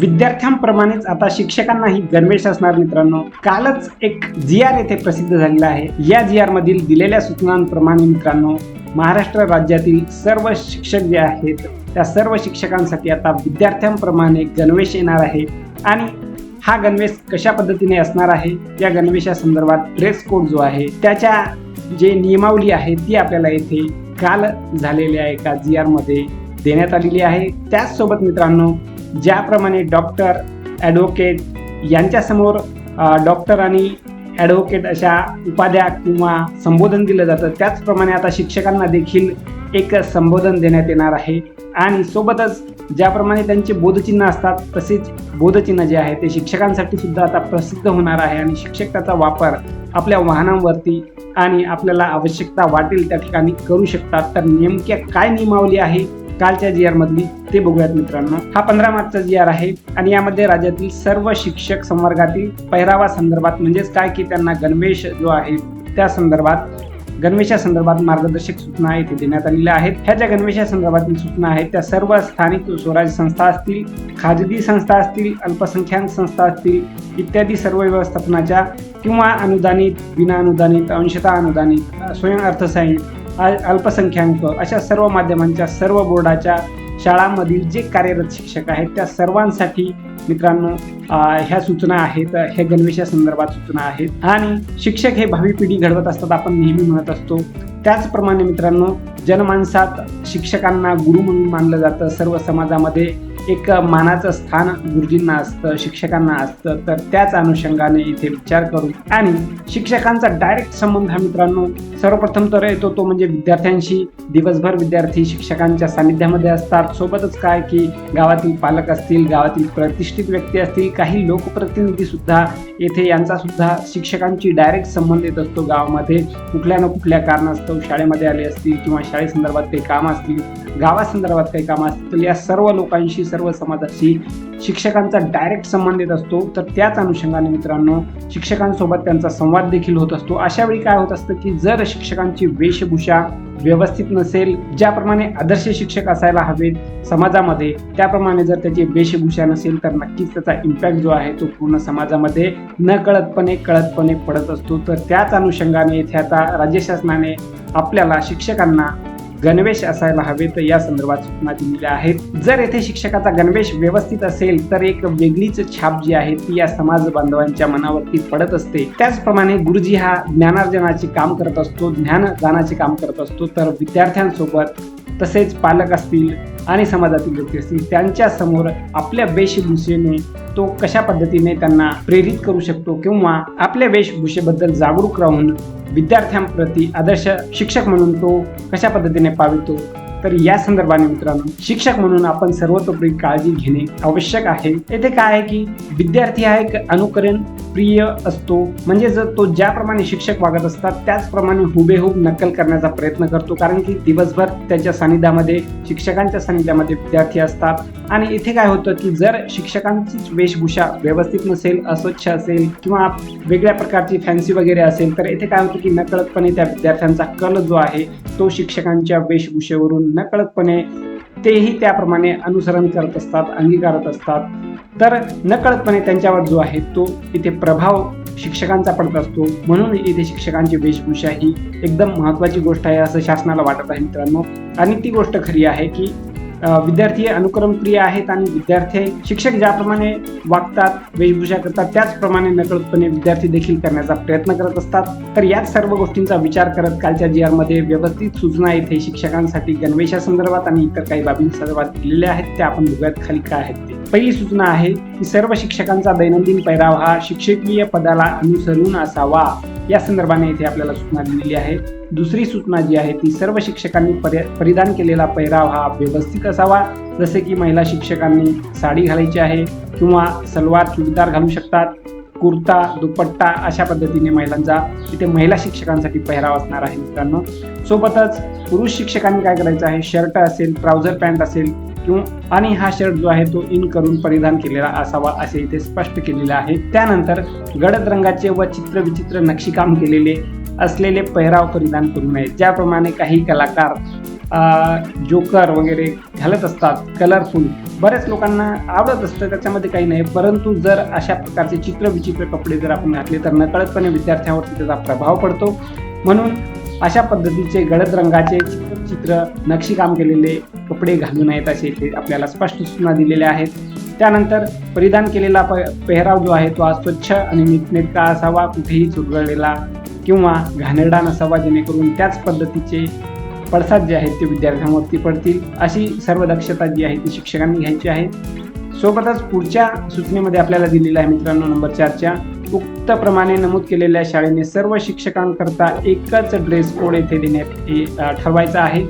विद्यार्थ्यांप्रमाणेच आता शिक्षकांनाही गणवेश असणार मित्रांनो. कालच एक जी आर येथे प्रसिद्ध झालेला आहे. या जी आर मधील दिलेल्या सूचनांप्रमाणे मित्रांनो महाराष्ट्र राज्यातील सर्व शिक्षक जे आहेत त्या सर्व शिक्षकांसाठी आता विद्यार्थ्यांप्रमाणे गणवेश येणार आहे. आणि हा गणवेश कशा पद्धतीने असणार आहे? या गणवेशा संदर्भात ड्रेस कोड जो आहे त्याच्या जे नियमावली आहे ती आपल्याला येथे काल झालेल्या एका जी आरमध्ये देण्यात आलेली आहे. त्याचसोबत मित्रांनो ज्याप्रमाणे डॉक्टर ॲडव्होकेट यांच्यासमोर डॉक्टर आणि ॲडव्होकेट अशा उपाध्या किंवा संबोधन दिलं जातं त्याचप्रमाणे आता शिक्षकांना देखील एक संबोधन देण्यात येणार आहे. आणि सोबतच ज्याप्रमाणे त्यांचे बोधचिन्ह असतात तसेच बोधचिन्ह जे आहे ते शिक्षकांसाठी सुद्धा आता प्रसिद्ध होणार आहे. आणि शिक्षक त्याचा वापर आपल्या वाहनांवरती आणि आपल्याला आवश्यकता वाटेल त्या ठिकाणी करू शकतात. तर नेमक्या काय नियमावली आहे? कालच्या जी आर मधली ते बघूयात मित्रांनो. हा पंधरा मार्चचा जी आर आहे आणि यामध्ये राज्यातील सर्व शिक्षक संवर्गातील पहिरावा संदर्भात म्हणजेच काय की त्यांना गणवेश जो आहे त्या संदर्भात गणवेशा संदर्भात मार्गदर्शक सूचना येथे देण्यात आलेल्या आहेत. ह्या ज्या गणवेशा संदर्भातील सूचना आहेत त्या सर्व स्थानिक स्वराज्य संस्था असतील खाजगी संस्था असतील अल्पसंख्याक संस्था असतील इत्यादी सर्व व्यवस्थापनाच्या किंवा अनुदानित विना अनुदानित अनुदानित स्वयं अर्थसहाय्य अल्पसंख्याक अशा सर्व माध्यमांच्या सर्व बोर्डाच्या शाळांमधील जे कार्यरत शिक्षक आहेत त्या सर्वांसाठी मित्रांनो ह्या सूचना आहेत. ह्या गणवेशा संदर्भात सूचना आहेत. आणि शिक्षक हे भावी पिढी घडवत असतात आपण नेहमी म्हणत असतो. त्याचप्रमाणे मित्रांनो जनमानसात शिक्षकांना गुरु म्हणून मानलं जातं. सर्व समाजामध्ये एक मानाचं स्थान गुरुजींना असतं शिक्षकांना असतं. तर त्याच अनुषंगाने इथे विचार करू. आणि शिक्षकांचा डायरेक्ट संबंध हा मित्रांनो सर्वप्रथम तर येतो तो म्हणजे विद्यार्थ्यांशी. दिवसभर विद्यार्थी शिक्षकांच्या सानिध्यामध्ये असतात. सोबतच काय की गावातील पालक असतील गावातील प्रतिष्ठित व्यक्ती असतील काही लोकप्रतिनिधी सुद्धा येथे यांचा सुद्धा शिक्षकांची डायरेक्ट संबंध येत असतो गावामध्ये. कुठल्या ना कुठल्या कारणास्तव शाळेमध्ये आले असतील किंवा शाळेसंदर्भात काही काम असतील गावासंदर्भात काही कामं असतील तर या सर्व लोकांशी सर्व समाजाशी शिक्षकांचा डायरेक्ट संबंधित असतो. तर त्याच अनुषंगाने मित्रांनो शिक्षकांसोबत त्यांचा संवाद देखील होत असतो. अशा वेळी काय होत असतं की जर शिक्षकांची वेशभूषा व्यवस्थित नसेल ज्याप्रमाणे आदर्श शिक्षक असायला हवेत समाजामध्ये त्याप्रमाणे जर त्याची वेशभूषा नसेल तर नक्कीच त्याचा इम्पॅक्ट जो आहे तो पूर्ण समाजामध्ये न कळतपणे कळतपणे पडत असतो. तर त्याच अनुषंगाने इथे आता राज्य शासनाने आपल्याला शिक्षकांना गणवेश असायला हवे तर या संदर्भात सूचना दिलेल्या आहेत. जर येथे शिक्षकाचा गणवेश व्यवस्थित असेल तर एक वेगळीच छाप जी आहे ती या समाज बांधवांच्या मनावरती पडत असते. त्याचप्रमाणे गुरुजी हा ज्ञानार्जनाचे काम करत असतो ज्ञानदानाचे काम करत असतो तर विद्यार्थ्यांसोबत तसेच पालक असतील आणि समाजातील व्यक्ती असतील त्यांच्यासमोर आपल्या वेशभूषेने तो कशा पद्धतीने त्यांना प्रेरित करू शकतो किंवा आपल्या वेशभूषेबद्दल जागरूक राहून विद्यार्थ्यांप्रती आदर्श शिक्षक म्हणून तो कशा पद्धतीने पावितो? तर या संदर्भाने मित्रांनो शिक्षक म्हणून आपण सर्वतोपरी काळजी घेणे आवश्यक आहे. येथे काय आहे की विद्यार्थी हा एक अनुकरण प्रिय असतो. म्हणजे जर तो ज्याप्रमाणे शिक्षक वागत असतात त्याचप्रमाणे हुबेहूब नक्कल करण्याचा प्रयत्न करतो. कारण की दिवसभर त्याच्या सानिध्यामध्ये शिक्षकांच्या सानिध्यामध्ये विद्यार्थी असतात. आणि इथे काय होतं की जर शिक्षकांचीच वेशभूषा व्यवस्थित नसेल अस्वच्छ असेल किंवा वेगळ्या प्रकारची फॅन्सी वगैरे असेल तर इथे काय होतं की नकळतपणे त्या विद्यार्थ्यांचा कल जो आहे तो शिक्षकांच्या वेशभूषेवरून नकळतपणे तेही त्याप्रमाणे अनुसरण करत असतात अंगीकारत असतात. तर नकळतपणे त्यांच्यावर जो आहे तो इथे प्रभाव शिक्षकांचा पडत असतो. म्हणून इथे शिक्षकांची वेशभूषा ही एकदम महत्त्वाची गोष्ट आहे असं शासनाला वाटत आहे मित्रांनो. आणि ती गोष्ट खरी आहे की विद्यार्थी विद्यार्थी अनुकरणप्रिय आहेत आणि विद्यार्थी शिक्षक ज्याप्रमाणे वागतात वेशभूषा करतात त्याचप्रमाणे नकळतपणे विद्यार्थी देखील करण्याचा प्रयत्न करत असतात. तर याच सर्व गोष्टींचा विचार करत कालच्या जी आरमध्ये व्यवस्थित सूचना येथे शिक्षकांसाठी गणवेशासंदर्भात आणि इतर काही बाबींसंदर्भात दिलेल्या आहेत त्या आपण बघूयात. खाली काय आहेत ते. पहिली सूचना आहे की सर्व शिक्षकांचा दैनंदिन पैराव हा शिक्षकीय पदाला अनुसरून असावा. या संदर्भाने इथे आपल्याला सूचना दिलेली आहे. दुसरी सूचना जी आहे ती सर्व शिक्षकांनी पर्या- परिधान केलेला पेहराव हा व्यवस्थित असावा. जसे की महिला शिक्षकांनी साडी घालायची आहे किंवा सलवार चुडीदार घालू शकतात. कुर्ता दुपट्टा अशा पद्धतीने महिलांचा इथे महिला शिक्षकांसाठी पेहराव असणार आहे मित्रांनो. सोबतच पुरुष शिक्षकांनी काय करायचं आहे? शर्ट असेल ट्राउझर पॅन्ट असेल किंवा आणि हा शर्ट जो आहे तो इन करून परिधान केलेला असावा असे इथे स्पष्ट केलेले आहे. त्यानंतर गडद रंगाचे व चित्र विचित्र नक्षीकाम केलेले असलेले पेहराव परिधान करू नये. ज्याप्रमाणे काही कलाकार जोकर वगैरे घालत असतात कलरफुल बऱ्याच लोकांना आवडत असतं त्याच्यामध्ये काही नाही. परंतु जर अशा प्रकारचे चित्र विचित्र कपडे जर आपण घातले तर नकळतपणे विद्यार्थ्यांवरती त्याचा प्रभाव पडतो. म्हणून अशा पद्धतीचे गडद रंगाचे चित्र नक्षीकाम केलेले कपडे घालू नयेत असे ते आपल्याला स्पष्ट सूचना दिलेल्या आहेत. त्यानंतर परिधान केलेला प पेहराव जो आहे तो स्वच्छ आणि नीटनेटका असावा कुठेही चुरगळलेला किंवा घाणेरडा नसावा जेणेकरून त्याच पद्धतीचे पडसाद जे आहेत ते विद्यार्थ्यांवरती पडतील. अशी सर्व दक्षता जी आहे ती शिक्षकांनी घ्यायची आहे. सोबतच पुढच्या सूचनेमध्ये आपल्याला दिलेलं आहे मित्रांनो नंबर चारच्या. उक्तप्रमाणे नमूद केलेल्या शाळेने सर्व शिक्षकांकरता एकच ड्रेस कोड येथे देण्यात ठरवायचा आहे.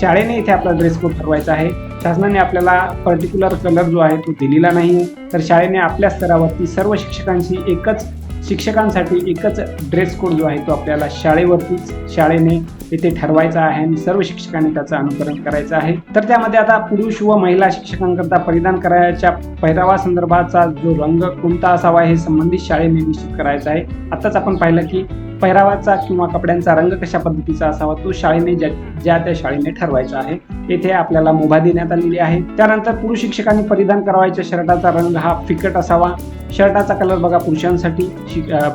शाळेने इथे आपला ड्रेस कोड ठरवायचा आहे. शासनाने आपल्याला पर्टिक्युलर कलर जो आहे तो दिलेला नाही तर शाळेने आपल्या स्तरावरती सर्व शिक्षकांशी एकच शिक्षकांसाठी एकच ड्रेस कोड जो आहे तो आपल्याला शाळेवरतीच शाळेने इथे ठरवायचा आहे आणि सर्व शिक्षकांनी त्याचं अनुकरण करायचं आहे. तर त्यामध्ये आता पुरुष व महिला शिक्षकांकरता परिधान करायच्या पहिरावा संदर्भाचा जो रंग कोणता असावा हे संबंधित शाळेने निश्चित करायचा आहे. आताच आपण पाहिलं की पहिरावाचा किंवा कपड्यांचा रंग कशा पद्धतीचा असावा तो शाळेने ज्या ज्या त्या शाळेने ठरवायचा आहे येथे आपल्याला मुभा देण्यात आलेली आहे. त्यानंतर पुरुष शिक्षकांनी परिधान करावायच्या शर्टाचा रंग हा फिकट असावा. शर्टाचा कलर बघा पुरुषांसाठी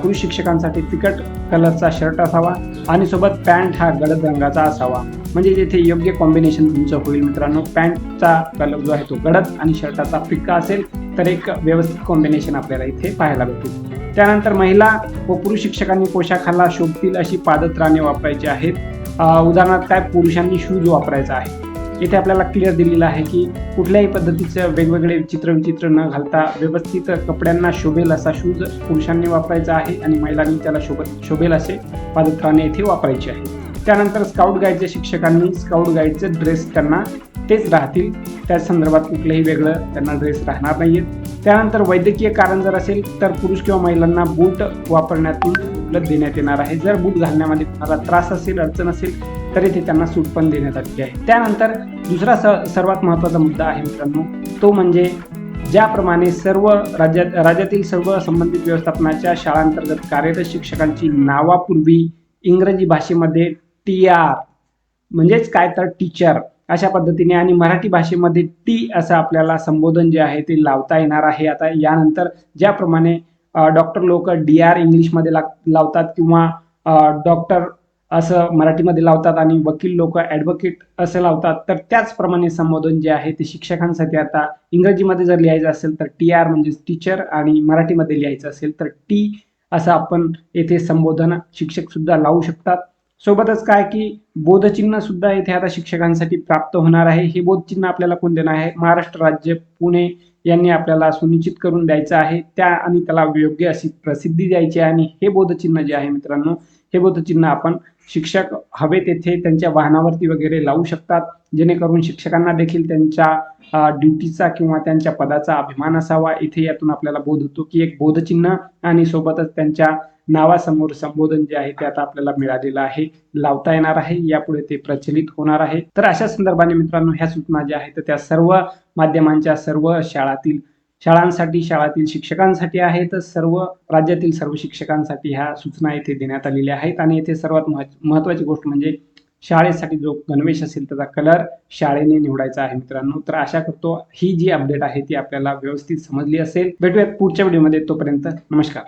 पुरुष शिक्षकांसाठी फिकट कलरचा शर्ट असावा आणि सोबत पॅन्ट हा गडद रंगाचा असावा. म्हणजे जेथे योग्य कॉम्बिनेशन तुमचं होईल मित्रांनो. पॅन्टचा कलर जो आहे तो गडद आणि शर्टाचा फिक्का असेल. तर एक व्यवस्थित कॉम्बिनेशन आपल्याला इथे पाहायला भेटेल त्यानंतर महिला व पुरुष शिक्षकांनी पोशाखाला शोभतील अशी पादत्राणे वापरायची आहेत. उदाहरणार्थ काय पुरुषांनी शूज वापरायचा आहे. इथे आपल्याला क्लिअर दिलेलं आहे की कुठल्याही पद्धतीचं वेगवेगळे चित्र विचित्र न घालता व्यवस्थित कपड्यांना शोभेल असा शूज पुरुषांनी वापरायचा आहे आणि महिलांनी त्याला शोभत शोभेल असे पादत्राणे येथे वापरायचे आहे त्यानंतर स्काउट गाईडच्या शिक्षकांनी स्काउट गाईडचे ड्रेस त्यांना तेच राहतील. त्या संदर्भात कुठलंही वेगळं त्यांना ड्रेस राहणार नाहीयेत त्यानंतर वैद्यकीय कारण जर असेल तर पुरुष किंवा महिलांना बूट वापरण्यातून सवलत देण्यात येणार आहे. जर बूट घालण्यामध्ये तुम्हाला त्रास असेल अडचण असेल तर इथे त्यांना सूट पण देण्यात आलेली आहे. त्यानंतर दुसरा स सर्वात महत्त्वाचा मुद्दा आहे मित्रांनो तो म्हणजे ज्याप्रमाणे सर्व राज्यात राज्यातील सर्व संबंधित व्यवस्थापनाच्या शाळांतर्गत कार्यरत शिक्षकांची नावापूर्वी इंग्रजी भाषेमध्ये टी आर म्हणजेच काय तर टीचर अशा पद्धतीने आणि मराठी भाषेमध्ये टी असं आपल्याला संबोधन जे आहे ते लावता येणार आहे. आता यानंतर ज्याप्रमाणे डॉक्टर लोक डी आर इंग्लिशमध्ये लावतात किंवा डॉक्टर असं मराठीमध्ये लावतात आणि वकील लोक ॲडव्होकेट असं लावतात तर त्याचप्रमाणे संबोधन जे आहे ते शिक्षकांसाठी आता इंग्रजीमध्ये जर लिहायचं असेल तर टी आर म्हणजे टीचर आणि मराठीमध्ये लिहायचं असेल तर टी असं आपण येथे संबोधन शिक्षक सुद्धा लावू शकतात. सोबतच काय की बोधचिन्ह सुद्धा इथे आता शिक्षकांसाठी प्राप्त होणार आहे. हे बोधचिन्ह आपल्याला कोण देणार आहे? महाराष्ट्र राज्य पुणे यांनी आपल्याला सुनिश्चित करून द्यायचं आहे. त्या आणि त्याला योग्य अशी प्रसिद्धी द्यायची आहे आणि हे बोधचिन्ह जे आहे मित्रांनो हे बोधचिन्ह आपण शिक्षक हवे तेथे त्यांच्या वाहनावरती वगैरे लावू शकतात. जेणेकरून शिक्षकांना देखील त्यांच्या ड्युटीचा किंवा त्यांच्या पदाचा अभिमान असावा. इथे यातून आपल्याला बोध होतो की एक बोधचिन्ह आणि सोबतच त्यांच्या नावासमोर संबोधन जे आहे ते आता आपल्याला मिळालेलं आहे लावता येणार आहे यापुढे ते प्रचलित होणार आहे. तर अशा संदर्भाने मित्रांनो ह्या सूचना ज्या आहेत त्या सर्व माध्यमांच्या सर्व शाळातील शाळांसाठी शाळातील शिक्षकांसाठी आहेत सर्व राज्यातील सर्व शिक्षकांसाठी ह्या सूचना येथे देण्यात आलेल्या आहेत. आणि येथे सर्वात महत्वाची गोष्ट म्हणजे शाळेसाठी जो गणवेश असेल त्याचा कलर शाळेने निवडायचा आहे मित्रांनो. तर आशा करतो ही जी अपडेट आहे ती आपल्याला व्यवस्थित समजली असेल. भेटूयात पुढच्या व्हिडिओमध्ये. तोपर्यंत नमस्कार.